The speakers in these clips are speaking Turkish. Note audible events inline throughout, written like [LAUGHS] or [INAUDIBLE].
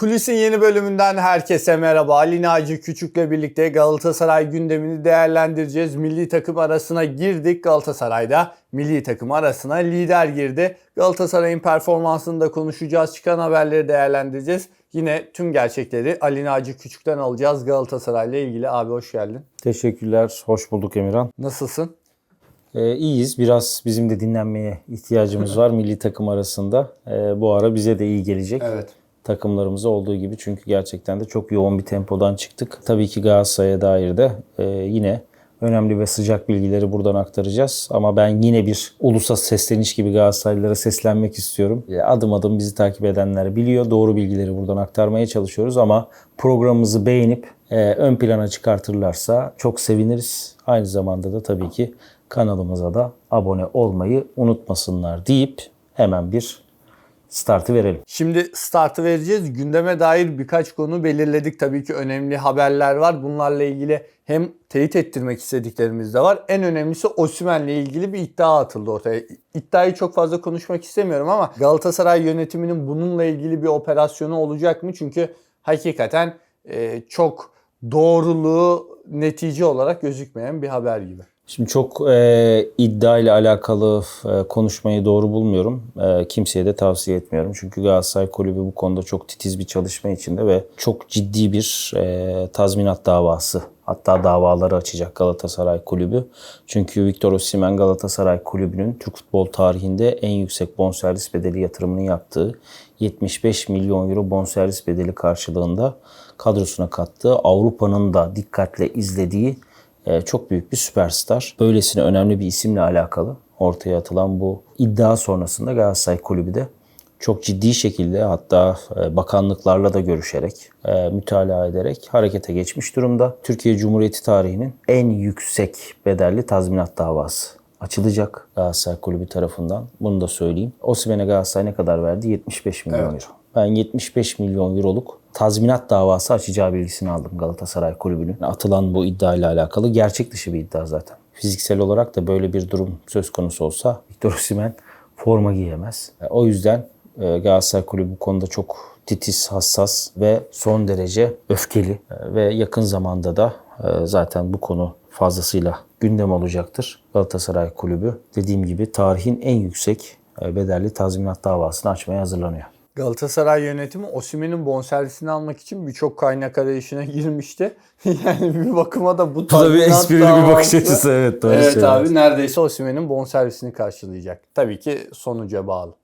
Kulis'in yeni bölümünden herkese merhaba. Ali Naci Küçük'le birlikte Galatasaray gündemini değerlendireceğiz. Milli takım arasına girdik. Galatasaray'da milli takım arasına lider girdi. Galatasaray'ın performansını da konuşacağız. Çıkan haberleri değerlendireceğiz. Yine tüm gerçekleri Ali Naci Küçük'ten alacağız Galatasaray'la ilgili. Abi hoş geldin. Teşekkürler. Hoş bulduk Emirhan. Nasılsın? Ee, iyiyiz. Biraz bizim de dinlenmeye ihtiyacımız var [LAUGHS] milli takım arasında. Ee, bu ara bize de iyi gelecek. Evet. Takımlarımıza olduğu gibi çünkü gerçekten de çok yoğun bir tempodan çıktık. Tabii ki Galatasaray'a dair de e, yine önemli ve sıcak bilgileri buradan aktaracağız. Ama ben yine bir ulusal sesleniş gibi Galatasaraylılara seslenmek istiyorum. E, Adım adım bizi takip edenler biliyor. Doğru bilgileri buradan aktarmaya çalışıyoruz ama programımızı beğenip e, ön plana çıkartırlarsa çok seviniriz. Aynı zamanda da tabii ki kanalımıza da abone olmayı unutmasınlar deyip hemen bir startı verelim. Şimdi startı vereceğiz. Gündeme dair birkaç konu belirledik. Tabii ki önemli haberler var. Bunlarla ilgili hem teyit ettirmek istediklerimiz de var. En önemlisi Osimhen'le ilgili bir iddia atıldı ortaya. İddiayı çok fazla konuşmak istemiyorum ama Galatasaray yönetiminin bununla ilgili bir operasyonu olacak mı? Çünkü hakikaten e, çok doğruluğu netice olarak gözükmeyen bir haber gibi. Şimdi çok e, iddia ile alakalı e, konuşmayı doğru bulmuyorum. E, kimseye de tavsiye etmiyorum. Çünkü Galatasaray Kulübü bu konuda çok titiz bir çalışma içinde ve çok ciddi bir e, tazminat davası hatta davaları açacak Galatasaray Kulübü. Çünkü Victor Osimhen Galatasaray Kulübü'nün Türk futbol tarihinde en yüksek bonservis bedeli yatırımını yaptığı 75 milyon euro bonservis bedeli karşılığında kadrosuna kattığı Avrupa'nın da dikkatle izlediği çok büyük bir süperstar. Böylesine önemli bir isimle alakalı ortaya atılan bu iddia sonrasında Galatasaray Kulübü de çok ciddi şekilde hatta e, bakanlıklarla da görüşerek, e, mütalaa ederek harekete geçmiş durumda. Türkiye Cumhuriyeti tarihinin en yüksek bedelli tazminat davası açılacak Galatasaray Kulübü tarafından. Bunu da söyleyeyim. Osimhen'e Galatasaray ne kadar verdi? 75 milyon Evet. euro. Ben 75 milyon euroluk tazminat davası açacağı bilgisini aldım Galatasaray Kulübü'nün. Atılan bu iddiayla alakalı gerçek dışı bir iddia zaten. Fiziksel olarak da böyle bir durum söz konusu olsa Victor Osimhen forma giyemez. E, O yüzden e, Galatasaray Kulübü bu konuda çok titiz, hassas ve son derece öfkeli. E, Ve yakın zamanda da zaten bu konu fazlasıyla gündem olacaktır. Galatasaray Kulübü dediğim gibi tarihin en yüksek bedelli tazminat davasını açmaya hazırlanıyor. Galatasaray yönetimi Osimhen'in bonservisini almak için birçok kaynak arayışına [LAUGHS] girmişti. [LAUGHS] yani bir bakıma da bu da bir esprili bir bakış açısı evet. Doğru Evet söylüyorsun. abi neredeyse Osimhen'in bonservisini karşılayacak. Tabii ki sonuca bağlı.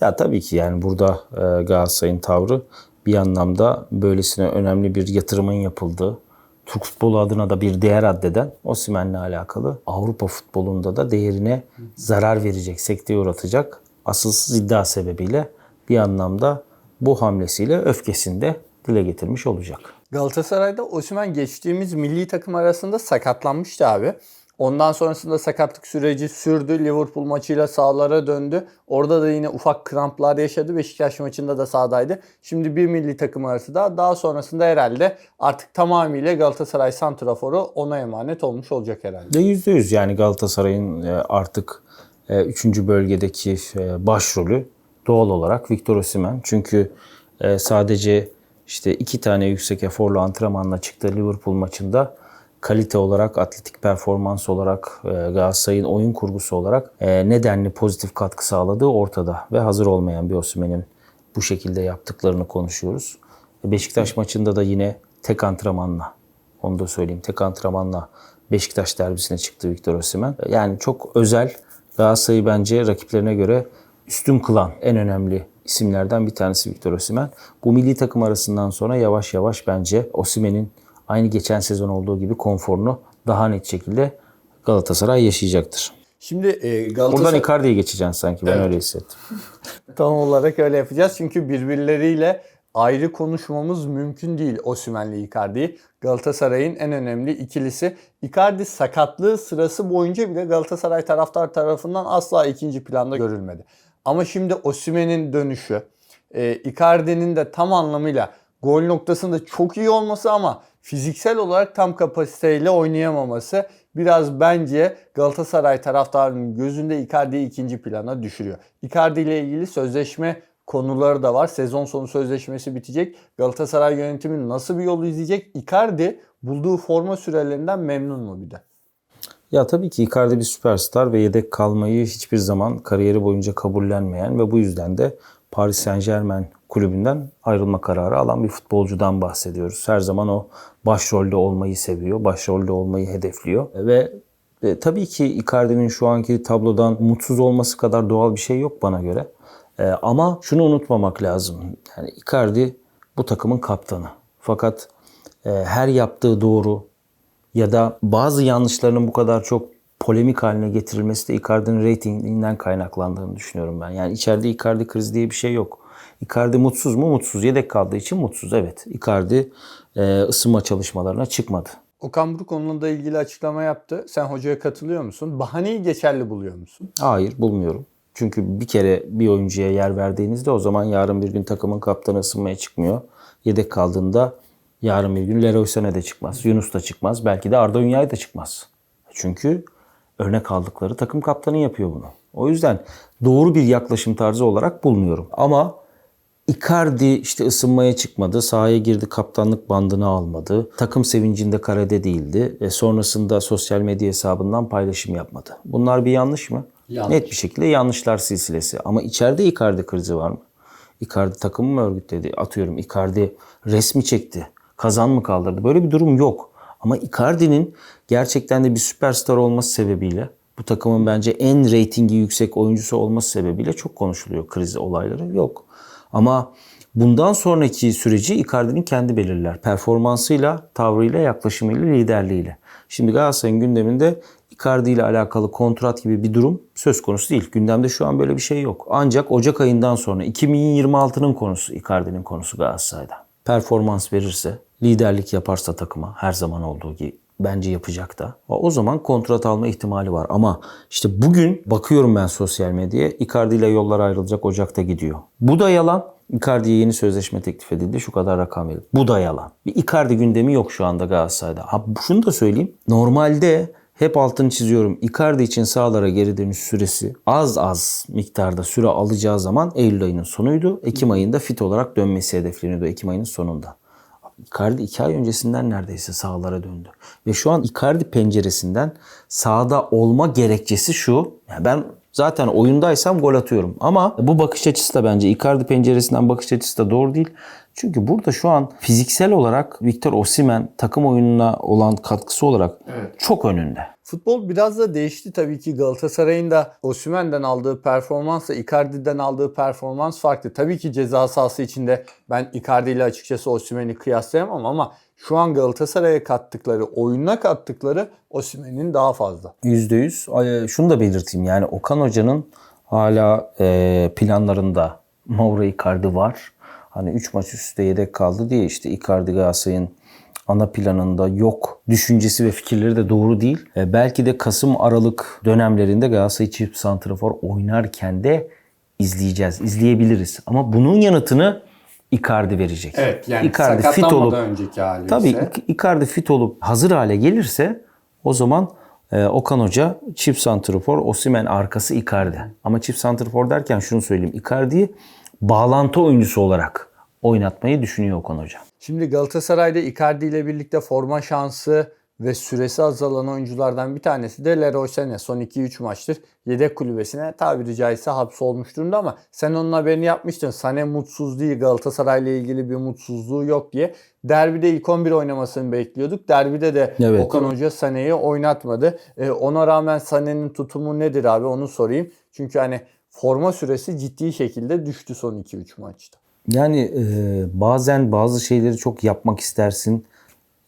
Ya tabii ki yani burada e, Galatasaray'ın tavrı bir anlamda böylesine önemli bir yatırımın yapıldığı, Türk futbolu adına da bir değer addeden Osimhen'le alakalı Avrupa futbolunda da değerine zarar verecek, sekteye uğratacak asılsız iddia sebebiyle bir anlamda bu hamlesiyle öfkesini de dile getirmiş olacak. Galatasaray'da Osimhen geçtiğimiz milli takım arasında sakatlanmıştı abi. Ondan sonrasında sakatlık süreci sürdü. Liverpool maçıyla sahalara döndü. Orada da yine ufak kramplar yaşadı. Beşiktaş maçında da sahadaydı. Şimdi bir milli takım arası daha. Daha sonrasında herhalde artık tamamıyla Galatasaray santraforu ona emanet olmuş olacak herhalde. De yüzde yüz yani Galatasaray'ın e, artık 3. bölgedeki e, başrolü doğal olarak Victor Osimhen. Çünkü e, sadece işte iki tane yüksek eforlu antrenmanla çıktı Liverpool maçında kalite olarak, atletik performans olarak, e, Galatasaray'ın oyun kurgusu olarak e, nedenli pozitif katkı sağladığı ortada ve hazır olmayan bir Osimhen'in bu şekilde yaptıklarını konuşuyoruz. Beşiktaş maçında da yine tek antrenmanla onu da söyleyeyim. Tek antrenmanla Beşiktaş derbisine çıktı Victor Osimhen. Yani çok özel Galatasaray'ı bence rakiplerine göre üstün kılan en önemli isimlerden bir tanesi Victor Osimhen. Bu milli takım arasından sonra yavaş yavaş bence Osimhen'in aynı geçen sezon olduğu gibi konforunu daha net şekilde Galatasaray yaşayacaktır. Şimdi e, Buradan Galatasaray... Icardi'ye geçeceksin sanki ben öyle hissettim. [LAUGHS] Tam olarak öyle yapacağız. Çünkü birbirleriyle ayrı konuşmamız mümkün değil Osimhen'le Icardi'yi. Galatasaray'ın en önemli ikilisi. Icardi sakatlığı sırası boyunca bile Galatasaray taraftar tarafından asla ikinci planda görülmedi. Ama şimdi Osimhen'in dönüşü, e, Icardi'nin de tam anlamıyla gol noktasında çok iyi olması ama fiziksel olarak tam kapasiteyle oynayamaması biraz bence Galatasaray taraftarının gözünde Icardi'yi ikinci plana düşürüyor. Icardi ile ilgili sözleşme konuları da var. Sezon sonu sözleşmesi bitecek. Galatasaray yönetimi nasıl bir yol izleyecek? Icardi bulduğu forma sürelerinden memnun mu bir de? Ya tabii ki Icardi bir süperstar ve yedek kalmayı hiçbir zaman kariyeri boyunca kabullenmeyen ve bu yüzden de Paris Saint Germain kulübünden ayrılma kararı alan bir futbolcudan bahsediyoruz. Her zaman o başrolde olmayı seviyor, başrolde olmayı hedefliyor ve e, tabii ki Icardi'nin şu anki tablodan mutsuz olması kadar doğal bir şey yok bana göre. E, ama şunu unutmamak lazım. Yani Icardi bu takımın kaptanı. Fakat e, her yaptığı doğru, ya da bazı yanlışlarının bu kadar çok polemik haline getirilmesi de Icardi'nin reytinginden kaynaklandığını düşünüyorum ben. Yani içeride Icardi krizi diye bir şey yok. Icardi mutsuz mu? Mutsuz. Yedek kaldığı için mutsuz. Evet. Icardi e, ısınma çalışmalarına çıkmadı. Okan Buruk onunla da ilgili açıklama yaptı. Sen hocaya katılıyor musun? Bahaneyi geçerli buluyor musun? Hayır bulmuyorum. Çünkü bir kere bir oyuncuya yer verdiğinizde o zaman yarın bir gün takımın kaptanı ısınmaya çıkmıyor. Yedek kaldığında yarın bir gün Leroy Sané de çıkmaz. Yunus da çıkmaz. Belki de Arda Ünyay da çıkmaz. Çünkü örnek aldıkları takım kaptanı yapıyor bunu. O yüzden doğru bir yaklaşım tarzı olarak bulmuyorum. Ama Icardi işte ısınmaya çıkmadı. Sahaya girdi kaptanlık bandını almadı. Takım sevincinde karede değildi. E sonrasında sosyal medya hesabından paylaşım yapmadı. Bunlar bir yanlış mı? Yanlış. Net bir şekilde yanlışlar silsilesi. Ama içeride Icardi krizi var mı? Icardi takımı mı örgütledi? Atıyorum Icardi resmi çekti. Kazan mı kaldırdı? Böyle bir durum yok. Ama Icardi'nin gerçekten de bir süperstar olması sebebiyle bu takımın bence en reytingi yüksek oyuncusu olması sebebiyle çok konuşuluyor kriz olayları. Yok. Ama bundan sonraki süreci Icardi'nin kendi belirler. Performansıyla, tavrıyla, yaklaşımıyla, liderliğiyle. Şimdi Galatasaray'ın gündeminde Icardi ile alakalı kontrat gibi bir durum söz konusu değil. Gündemde şu an böyle bir şey yok. Ancak Ocak ayından sonra 2026'nın konusu Icardi'nin konusu Galatasaray'da. Performans verirse, liderlik yaparsa takıma her zaman olduğu gibi bence yapacak da. O zaman kontrat alma ihtimali var. Ama işte bugün bakıyorum ben sosyal medyaya Icardi ile yollar ayrılacak Ocak'ta gidiyor. Bu da yalan. Icardi'ye yeni sözleşme teklif edildi. Şu kadar rakam verildi. Bu da yalan. Bir Icardi gündemi yok şu anda Galatasaray'da. Ha şunu da söyleyeyim. Normalde hep altını çiziyorum. Icardi için sahalara geri dönüş süresi az az miktarda süre alacağı zaman Eylül ayının sonuydu. Ekim ayında fit olarak dönmesi hedefleniyordu Ekim ayının sonunda. Icardi iki ay öncesinden neredeyse sahalara döndü. Ve şu an Icardi penceresinden sahada olma gerekçesi şu. Yani ben zaten oyundaysam gol atıyorum. Ama bu bakış açısı da bence Icardi penceresinden bakış açısı da doğru değil. Çünkü burada şu an fiziksel olarak Victor Osimhen takım oyununa olan katkısı olarak çok önünde. Futbol biraz da değişti tabii ki Galatasaray'ın da Osimhen'den aldığı performansla Icardi'den aldığı performans farklı. Tabii ki ceza sahası içinde ben Icardi ile açıkçası Osimhen'i kıyaslayamam ama şu an Galatasaray'a kattıkları, oyununa kattıkları Osimhen'in daha fazla. %100. Ay, Şunu da belirteyim yani Okan Hoca'nın hala e, planlarında Mauro Icardi var. Hani 3 maç üst üste yedek kaldı diye işte Icardi Galatasaray'ın ana planında yok düşüncesi ve fikirleri de doğru değil. E, belki de Kasım Aralık dönemlerinde Galatasaray çift santrafor oynarken de izleyeceğiz, izleyebiliriz. Ama bunun yanıtını Icardi verecek. Icardi fit olup önceki hali Tabii İk- Icardi fit olup hazır hale gelirse o zaman e, Okan Hoca çift santrfor, Osimhen arkası Icardi. Ama çift santrfor derken şunu söyleyeyim. Icardi'yi bağlantı oyuncusu olarak oynatmayı düşünüyor Okan Hoca. Şimdi Galatasaray'da Icardi ile birlikte forma şansı ve süresi azalan oyunculardan bir tanesi de Leroy Sané. Son 2-3 maçtır yedek kulübesine tabiri caizse hapsolmuş durumda ama sen onun haberini yapmıştın. Sané mutsuz değil Galatasaray'la ilgili bir mutsuzluğu yok diye. Derbide ilk 11 oynamasını bekliyorduk. Derbide de Evet. Okan Hoca Sané'yi oynatmadı. Ee, ona rağmen Sané'nin tutumu nedir abi onu sorayım. Çünkü hani forma süresi ciddi şekilde düştü son 2-3 maçta. Yani e, bazen bazı şeyleri çok yapmak istersin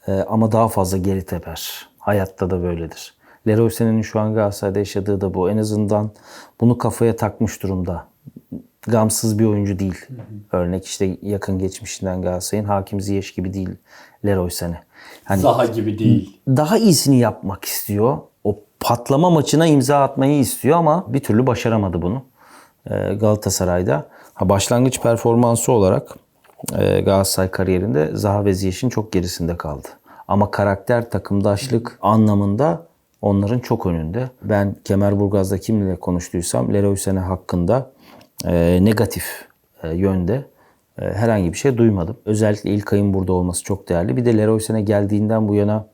e, ama daha fazla geri teper. Hayatta da böyledir. Leroy Sané'nin şu an Galatasaray'da yaşadığı da bu. En azından bunu kafaya takmış durumda. Gamsız bir oyuncu değil. Örnek işte yakın geçmişinden Galatasaray'ın Hakim Ziyech gibi değil Leroy Sané. Hani Zaha gibi değil. daha iyisini yapmak istiyor. O patlama maçına imza atmayı istiyor ama bir türlü başaramadı bunu e, Galatasaray'da. Başlangıç performansı olarak e, Galatasaray kariyerinde Zaha ve Ziyech'in çok gerisinde kaldı. Ama karakter, takımdaşlık anlamında onların çok önünde. Ben Kemerburgaz'da kimle konuştuysam Leroy Sané hakkında e, negatif e, yönde e, herhangi bir şey duymadım. Özellikle İlkay'ın burada olması çok değerli. Bir de Leroy Sané geldiğinden bu yana,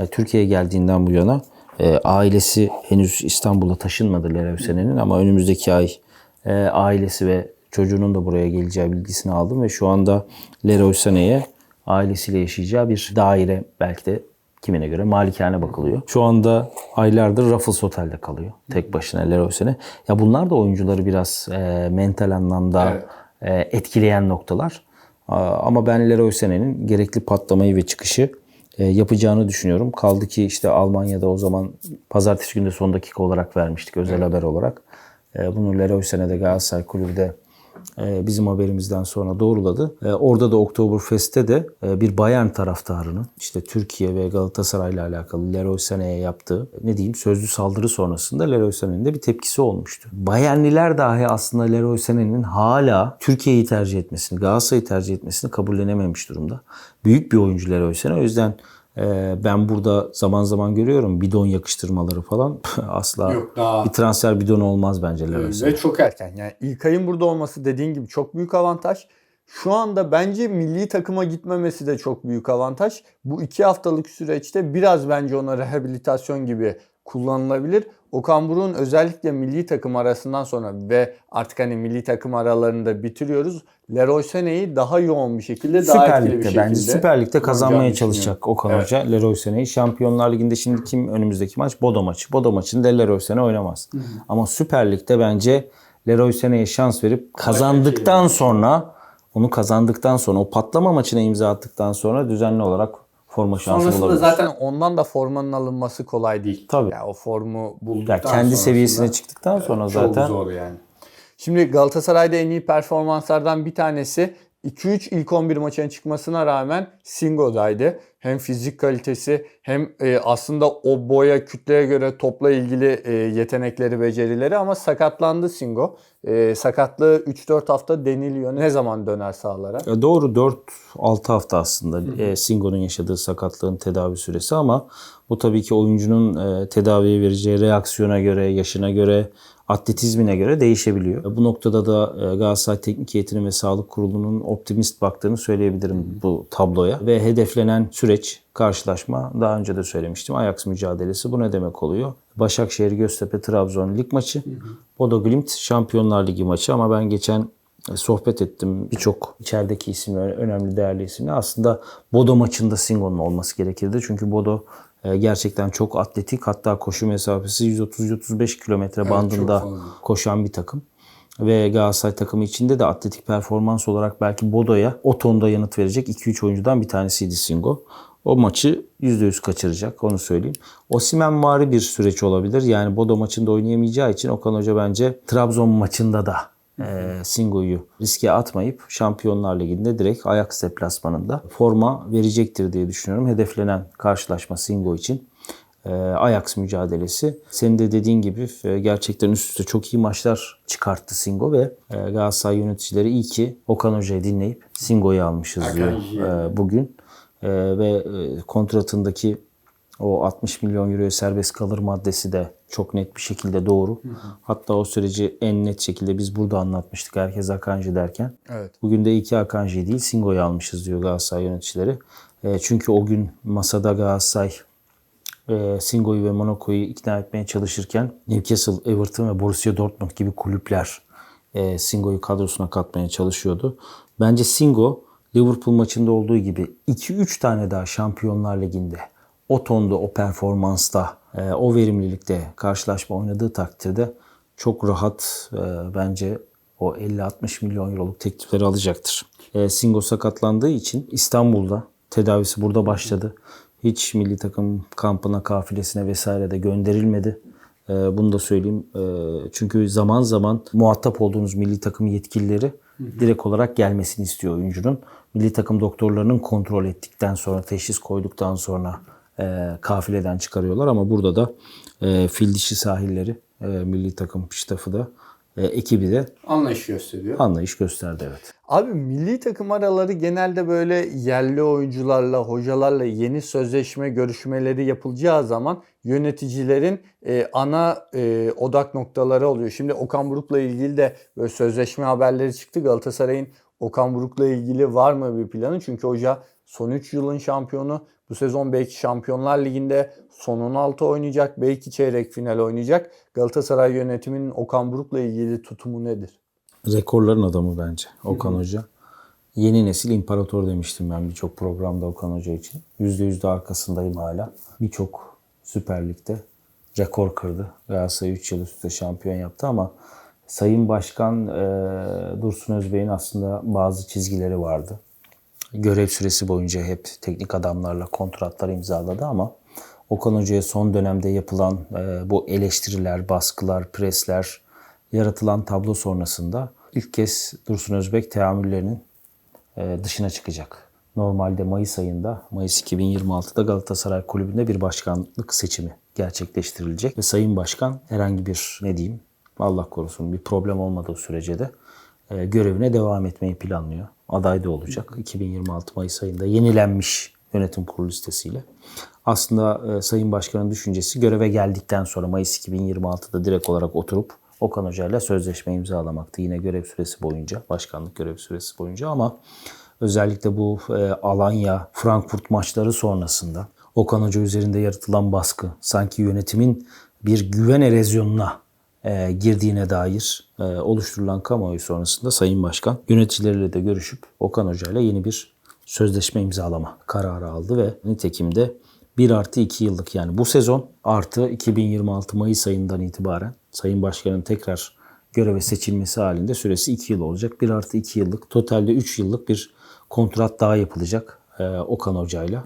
e, Türkiye'ye geldiğinden bu yana ailesi henüz İstanbul'a taşınmadı Leroy Sané'nin ama önümüzdeki ay ailesi ve çocuğunun da buraya geleceği bilgisini aldım ve şu anda Leroy Sané'ye ailesiyle yaşayacağı bir daire belki de kimine göre malikane bakılıyor. Şu anda aylardır Raffles Otel'de kalıyor. Tek başına Leroy Sané. Ya bunlar da oyuncuları biraz e, mental anlamda e, etkileyen noktalar. Aa, Ama ben Leroy Sané'nin gerekli patlamayı ve çıkışı e, yapacağını düşünüyorum. Kaldı ki işte Almanya'da o zaman pazartesi günü son dakika olarak vermiştik özel haber olarak. E, Bunu Leroy Sané de Galatasaray Kulübü de e, bizim haberimizden sonra doğruladı. E, Orada da Oktoberfest'te de e, bir Bayern taraftarının işte Türkiye ve Galatasaray'la alakalı Leroy Sané'ye yaptığı ne diyeyim sözlü saldırı sonrasında Leroy Sané'nin de bir tepkisi olmuştu. Bayernliler dahi aslında Leroy Sané'nin hala Türkiye'yi tercih etmesini, Galatasaray'ı tercih etmesini kabullenememiş durumda. Büyük bir oyuncu Leroy Sané. O yüzden ben burada zaman zaman görüyorum bidon yakıştırmaları falan. [LAUGHS] Asla Yok, daha- bir transfer bidonu olmaz bence Leroy Sané. Ve çok erken. Yani İlkay'ın burada olması dediğin gibi çok büyük avantaj. Şu anda bence milli takıma gitmemesi de çok büyük avantaj. Bu iki haftalık süreçte biraz bence ona rehabilitasyon gibi kullanılabilir. Okan Buruk'un özellikle milli takım arasından sonra ve artık hani milli takım aralarında bitiriyoruz. Leroy Sané'yi daha yoğun bir şekilde daha Süper etkili bir Lig'de şekilde bence Süper Lig'de kazanmaya çalışacak Okan Evet. Hoca Leroy Sané'yi. Şampiyonlar Ligi'nde şimdi kim önümüzdeki maç? Bodo maçı. Bodo maçında Leroy Sané oynamaz. Ama Süper Lig'de bence Leroy Sané'ye şans verip kazandıktan sonra onu kazandıktan sonra o patlama maçına imza attıktan sonra düzenli olarak forma şansı Sonrasında bulabilir. zaten ondan da formanın alınması kolay değil. Tabii. Yani o formu bulduktan Ya kendi seviyesine çıktıktan sonra çok zaten zor yani. Şimdi Galatasaray'da en iyi performanslardan bir tanesi 2-3 ilk 11 maçına çıkmasına rağmen Singo'daydı. Hem fizik kalitesi hem e, aslında o boya kütleye göre topla ilgili e, yetenekleri, becerileri ama sakatlandı Singo. E, sakatlığı 3-4 hafta deniliyor. Ne zaman döner sahalara? Ya doğru 4-6 hafta aslında e, Singo'nun yaşadığı sakatlığın tedavi süresi ama bu tabii ki oyuncunun e, tedaviye vereceği reaksiyona göre, yaşına göre, atletizmine göre değişebiliyor. Bu noktada da e, Galatasaray Teknik Heyeti'nin ve Sağlık Kurulu'nun optimist baktığını söyleyebilirim bu tabloya. Ve hedeflenen süreç, karşılaşma daha önce de söylemiştim. Ajax mücadelesi bu ne demek oluyor? Başakşehir, Göztepe, Trabzon lig maçı. Bodo Glimt Şampiyonlar Ligi maçı ama ben geçen e, sohbet ettim birçok içerideki isimler, önemli değerli isimler. Aslında Bodo maçında Singo'nun olması gerekirdi. Çünkü Bodo gerçekten çok atletik hatta koşu mesafesi 130-135 kilometre bandında fazla. koşan bir takım. Ve Galatasaray takımı içinde de atletik performans olarak belki Bodo'ya o tonda yanıt verecek 2-3 oyuncudan bir tanesiydi Singo. O maçı %100 kaçıracak onu söyleyeyim. Osimhen vari bir süreç olabilir. Yani Bodo maçında oynayamayacağı için Okan Hoca bence Trabzon maçında da e, Singo'yu riske atmayıp Şampiyonlar Ligi'nde direkt Ajax deplasmanında forma verecektir diye düşünüyorum. Hedeflenen karşılaşma Singo için. E, Ajax mücadelesi. Senin de dediğin gibi e, gerçekten üst üste çok iyi maçlar çıkarttı Singo ve e, Galatasaray yöneticileri iyi ki Okan Hoca'yı dinleyip Singo'yu almışız diyor e, bugün. Ve kontratındaki o 60 milyon euroya serbest kalır maddesi de çok net bir şekilde doğru. Hatta o süreci en net şekilde biz burada anlatmıştık herkes Akanji derken. Evet. Bugün de iki Akanji değil Singo'yu almışız diyor Galatasaray yöneticileri. E, çünkü o gün masada Galatasaray e, Singo'yu ve Monaco'yu ikna etmeye çalışırken Newcastle, Everton ve Borussia Dortmund gibi kulüpler e, Singo'yu kadrosuna katmaya çalışıyordu. Bence Singo Liverpool maçında olduğu gibi 2-3 tane daha Şampiyonlar Ligi'nde o tonda, o performansta, e, o verimlilikte karşılaşma oynadığı takdirde çok rahat e, bence o 50-60 milyon euroluk teklifleri alacaktır. E, Singo sakatlandığı için İstanbul'da tedavisi burada başladı. Hiç milli takım kampına, kafilesine vesaire de gönderilmedi. Bunu da söyleyeyim. Çünkü zaman zaman muhatap olduğunuz milli takım yetkilileri direkt olarak gelmesini istiyor oyuncunun. Milli takım doktorlarının kontrol ettikten sonra, teşhis koyduktan sonra e, kafileden çıkarıyorlar. Ama burada da e, fil dişi sahilleri, e, milli takım ştafı da e, ekibi de Anlayış gösteriyor. anlayış gösterdi evet. Abi milli takım araları genelde böyle yerli oyuncularla, hocalarla yeni sözleşme görüşmeleri yapılacağı zaman yöneticilerin e, ana e, odak noktaları oluyor. Şimdi Okan Buruk'la ilgili de böyle sözleşme haberleri çıktı. Galatasaray'ın Okan Buruk'la ilgili var mı bir planı? Çünkü hoca son 3 yılın şampiyonu. Bu sezon belki Şampiyonlar Ligi'nde son 16 oynayacak. Belki çeyrek final oynayacak. Galatasaray yönetiminin Okan Buruk'la ilgili tutumu nedir? Rekorların adamı bence Okan Hoca. Yeni nesil imparator demiştim ben birçok programda Okan Hoca için. %100 de arkasındayım hala. Birçok Süper Lig'de rekor kırdı. Galatasaray 3 yıl üstte şampiyon yaptı ama Sayın Başkan e, Dursun Özbey'in aslında bazı çizgileri vardı. Görev süresi boyunca hep teknik adamlarla kontratlar imzaladı ama Okan Hoca'ya son dönemde yapılan e, bu eleştiriler, baskılar, presler, yaratılan tablo sonrasında ilk kez Dursun Özbek teamüllerinin e, dışına çıkacak. Normalde Mayıs ayında, Mayıs 2026'da Galatasaray Kulübü'nde bir başkanlık seçimi gerçekleştirilecek. Ve Sayın Başkan herhangi bir ne diyeyim Allah korusun bir problem olmadığı sürece de görevine devam etmeyi planlıyor. Aday da olacak 2026 Mayıs ayında yenilenmiş yönetim kurulu listesiyle. Aslında e, Sayın Başkan'ın düşüncesi göreve geldikten sonra Mayıs 2026'da direkt olarak oturup Okan Hoca ile sözleşme imzalamaktı. Yine görev süresi boyunca, başkanlık görev süresi boyunca ama özellikle bu e, Alanya, Frankfurt maçları sonrasında Okan Hoca üzerinde yaratılan baskı sanki yönetimin bir güven erozyonuna e, girdiğine dair e, oluşturulan kamuoyu sonrasında Sayın Başkan yöneticileriyle de görüşüp Okan Hoca ile yeni bir sözleşme imzalama kararı aldı ve nitekim de 1 artı 2 yıllık yani bu sezon artı 2026 Mayıs ayından itibaren Sayın Başkan'ın tekrar göreve seçilmesi halinde süresi 2 yıl olacak. 1 artı 2 yıllık totalde 3 yıllık bir kontrat daha yapılacak e, Okan Hoca'yla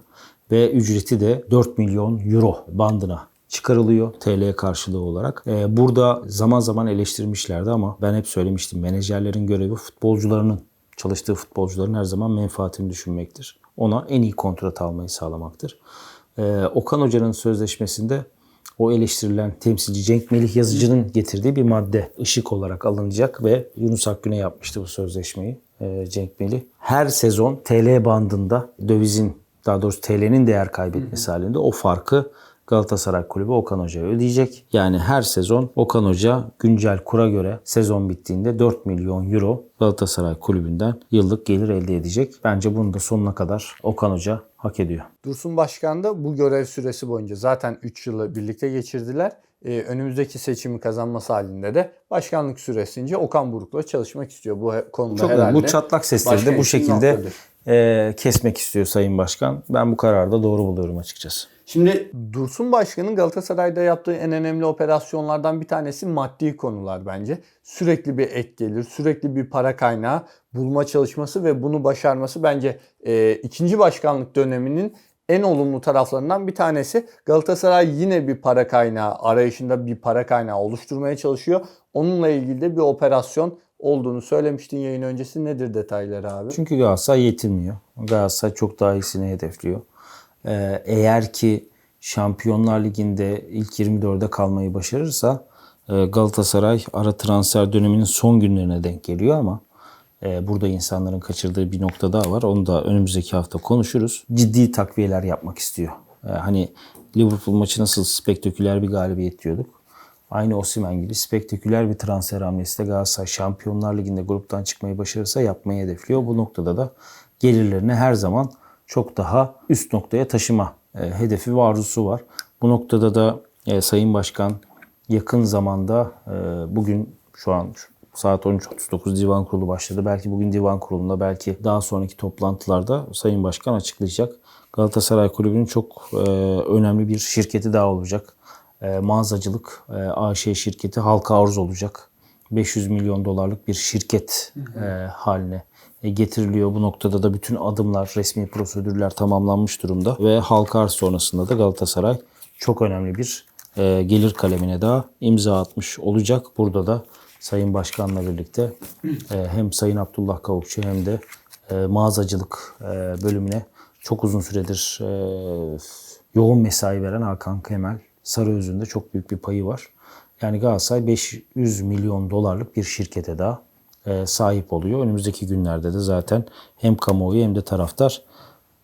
ve ücreti de 4 milyon euro bandına çıkarılıyor TL karşılığı olarak. E, burada zaman zaman eleştirmişlerdi ama ben hep söylemiştim menajerlerin görevi futbolcularının çalıştığı futbolcuların her zaman menfaatini düşünmektir. Ona en iyi kontrat almayı sağlamaktır. Ee, Okan Hoca'nın sözleşmesinde o eleştirilen temsilci Cenk Melih Yazıcı'nın getirdiği bir madde ışık olarak alınacak ve Yunus Akgün'e yapmıştı bu sözleşmeyi e, Cenk Melih. Her sezon TL bandında dövizin daha doğrusu TL'nin değer kaybetmesi halinde o farkı Galatasaray Kulübü Okan Hoca'ya ödeyecek. Yani her sezon Okan Hoca güncel kura göre sezon bittiğinde 4 milyon euro Galatasaray Kulübü'nden yıllık gelir elde edecek. Bence bunu da sonuna kadar Okan Hoca hak ediyor. Dursun Başkan da bu görev süresi boyunca zaten 3 yılı birlikte geçirdiler. Ee, önümüzdeki seçimi kazanması halinde de başkanlık süresince Okan Buruk'la çalışmak istiyor. Bu konuda Çok herhalde. bu çatlak sesleri de bu şekilde noktadır. e, kesmek istiyor Sayın Başkan. Ben bu kararı da doğru buluyorum açıkçası. Şimdi Dursun Başkan'ın Galatasaray'da yaptığı en önemli operasyonlardan bir tanesi maddi konular bence. Sürekli bir ek gelir, sürekli bir para kaynağı bulma çalışması ve bunu başarması bence e, ikinci başkanlık döneminin en olumlu taraflarından bir tanesi. Galatasaray yine bir para kaynağı arayışında bir para kaynağı oluşturmaya çalışıyor. Onunla ilgili de bir operasyon olduğunu söylemiştin yayın öncesi. Nedir detayları abi? Çünkü Galatasaray yetinmiyor. Galatasaray çok daha iyisini hedefliyor. Ee, eğer ki Şampiyonlar Ligi'nde ilk 24'e kalmayı başarırsa e, Galatasaray ara transfer döneminin son günlerine denk geliyor ama e, burada insanların kaçırdığı bir nokta daha var. Onu da önümüzdeki hafta konuşuruz. Ciddi takviyeler yapmak istiyor. E, hani Liverpool maçı nasıl spektaküler bir galibiyet diyorduk. Aynı Osimhen gibi spektaküler bir transfer hamlesi de Galatasaray Şampiyonlar Ligi'nde gruptan çıkmayı başarırsa yapmayı hedefliyor. Bu noktada da gelirlerini her zaman çok daha üst noktaya taşıma e, hedefi ve arzusu var. Bu noktada da e, Sayın Başkan yakın zamanda e, bugün şu an saat 13.39 divan kurulu başladı. Belki bugün divan kurulunda belki daha sonraki toplantılarda Sayın Başkan açıklayacak. Galatasaray Kulübü'nün çok e, önemli bir şirketi daha olacak. E, mağazacılık e, AŞ şirketi halka arz olacak. 500 milyon dolarlık bir şirket e, haline getiriliyor. Bu noktada da bütün adımlar, resmi prosedürler tamamlanmış durumda ve halka arz sonrasında da Galatasaray çok önemli bir e, gelir kalemine daha imza atmış olacak. Burada da Sayın Başkan'la birlikte e, hem Sayın Abdullah Kavukçu hem de e, mağazacılık e, bölümüne çok uzun süredir e, yoğun mesai veren Hakan Kemal Sarıözü'nde çok büyük bir payı var. Yani Galatasaray 500 milyon dolarlık bir şirkete daha e, sahip oluyor. Önümüzdeki günlerde de zaten hem kamuoyu hem de taraftar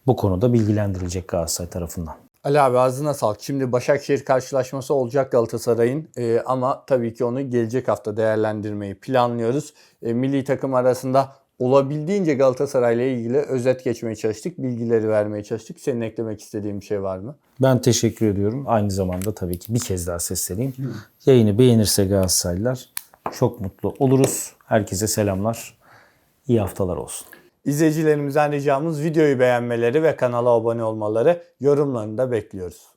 bu konuda bilgilendirilecek Galatasaray tarafından. Ali abi ağzına sağlık. Şimdi Başakşehir karşılaşması olacak Galatasaray'ın Ee, ama tabii ki onu gelecek hafta değerlendirmeyi planlıyoruz. Ee, milli takım arasında olabildiğince Galatasaray ile ilgili özet geçmeye çalıştık. Bilgileri vermeye çalıştık. Senin eklemek istediğin bir şey var mı? Ben teşekkür ediyorum. Aynı zamanda tabii ki bir kez daha sesleneyim. Yayını beğenirse Galatasaraylılar çok mutlu oluruz. Herkese selamlar. İyi haftalar olsun. İzleyicilerimizden ricamız videoyu beğenmeleri ve kanala abone olmaları, yorumlarını da bekliyoruz.